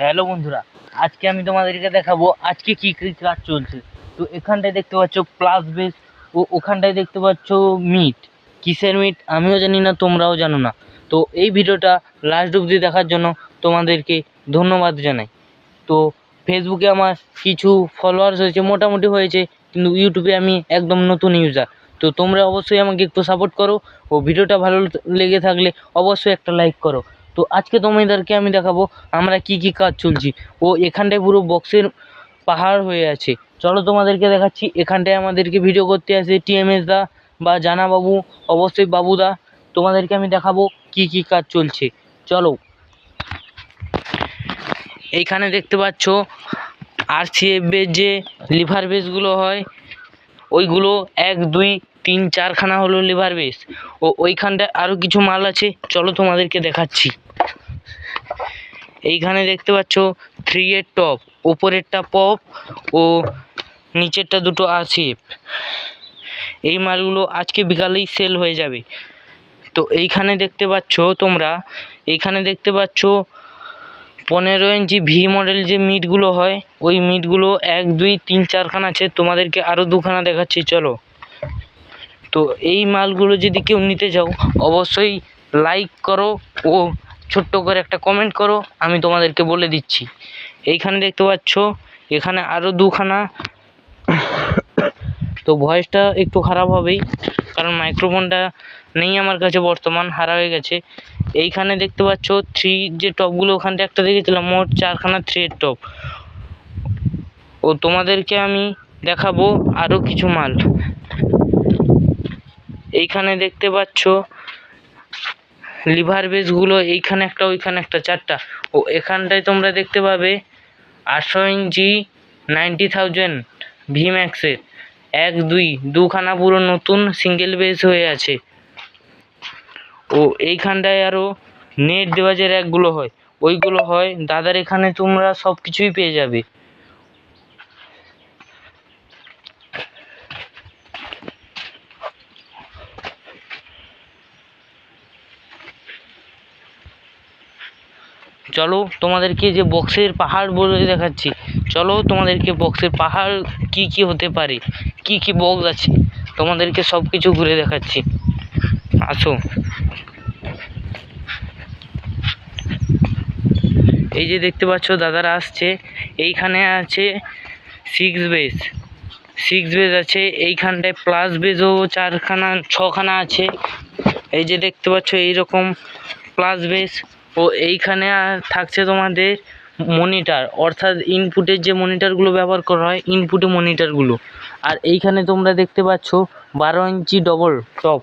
Hello বন্ধুরা, আজকে আমি তোমাদেরকে দেখাবো আজকে কি কি কাজ চলছে। তো এখানটায় দেখতে পাচ্ছ প্লাস বেস ও ওখানটায় দেখতে পাচ্ছ মিট কিসের মিট আমিও জানি না, তোমরাও জানো না। তো এই ভিডিওটা লাস্ট অবধি দেখার জন্য তোমাদেরকে ধন্যবাদ জানাই। তো ফেসবুকে আমার কিছু ফলোয়ার্স হয়েছে, মোটামুটি হয়েছে, কিন্তু ইউটিউবে আমি একদম নতুন ইউজার তো তোমরা অবশ্যই আমাকে একটু সাপোর্ট করো, ও ভিডিওটা ভালো লেগে থাকলে অবশ্যই একটা লাইক করো। তো আজকে তোমাদেরকে আমি দেখাবো আমরা কি কি কাজ চলছি। ও এখানটায় পুরো বক্সের পাহাড় হয়ে আছে। চলো তোমাদেরকে দেখাচ্ছি, এখানটায় আমাদেরকে ভিডিও করতে আসে টিএমএস দা বা জানা বাবু অবশ্যই বাবুদা তোমাদেরকে আমি দেখাবো কি কি কাজ চলছে। চলো। এইখানে দেখতে পাচ্ছ আর এর যে লিভার বেসগুলো হয়, ওইগুলো এক, দুই, তিন, চারখানা হলো লিভার বেস ও ওইখানটায় আরও কিছু মাল আছে, চলো তোমাদেরকে দেখাচ্ছি। এইখানে দেখতে পাচ্ছ থ্রি এর টপ ওপরেরটা পপ ও নিচেরটা দুটো আসিফ এই মালগুলো আজকে বিকালেই সেল হয়ে যাবে। তো এইখানে দেখতে পাচ্ছ তোমরা, এইখানে দেখতে পাচ্ছ পনেরো ইঞ্চি ভি মডেল যে মিটগুলো হয়, ওই মিটগুলো এক, দুই, তিন, চারখানা আছে, তোমাদেরকে আরও দুখানা দেখাচ্ছি, চলো। তো এই মালগুলো যদি কেউ নিতে চাও, অবশ্যই লাইক করো ও ছোট্ট করে একটা কমেন্ট করো, আমি তোমাদেরকে বলে দিচ্ছি। এইখানে দেখতে পাচ্ছ, এখানে আরও দুখানা। তো ভয়েসটা একটু খারাপ হবেই, কারণ মাইক্রোফোনটা নেই আমার কাছে, বর্তমান হারা হয়ে গেছে। এইখানে দেখতে পাচ্ছ থ্রি যে টপগুলো ওখানটা একটা দেখেছিলাম, মোট চারখানা থ্রির টপ ও তোমাদেরকে আমি দেখাবো আরও কিছু মাল। এইখানে দেখতে পাচ্ছ লিভার বেসগুলো এইখানে একটা, ওইখানে একটা, চারটা। ও, এখানটায় তোমরা দেখতে পাবে আটশো ইঞ্চি নাইনটি থাউজেন্ড ভি ম্যাক্সের এক, দুই, দুখানা পুরো নতুন সিঙ্গেল বেস হয়ে আছে। ও, এইখানটায় আরও নেট দেওয়া যে র্যাকগুলো হয়, ওইগুলো হয়, দাদার এখানে তোমরা সব কিছুই পেয়ে যাবে। চলো তোমাদেরকে যে বক্সের পাহাড় বলে দেখাচ্ছি, চলো তোমাদেরকে বক্সের পাহাড় কি কি হতে পারে, কি কি বক্স আছে, তোমাদেরকে সব কিছু ঘুরে দেখাচ্ছি। আসো। এই যে দেখতে পাচ্ছ দাদারা আসছে, এইখানে আছে সিক্স বেস সিক্স বেস আছে, এইখানটায় প্লাস বেসও চারখানা, ছখানা আছে। এই যে দেখতে পাচ্ছ এইরকম প্লাস বেস ও এইখানে থাকছে তোমাদের মনিটার অর্থাৎ ইনপুটের যে মনিটারগুলো ব্যবহার করা হয় ইনপুটে মনিটারগুলো আর এইখানে তোমরা দেখতে পাচ্ছ বারো ইঞ্চি ডবল টপ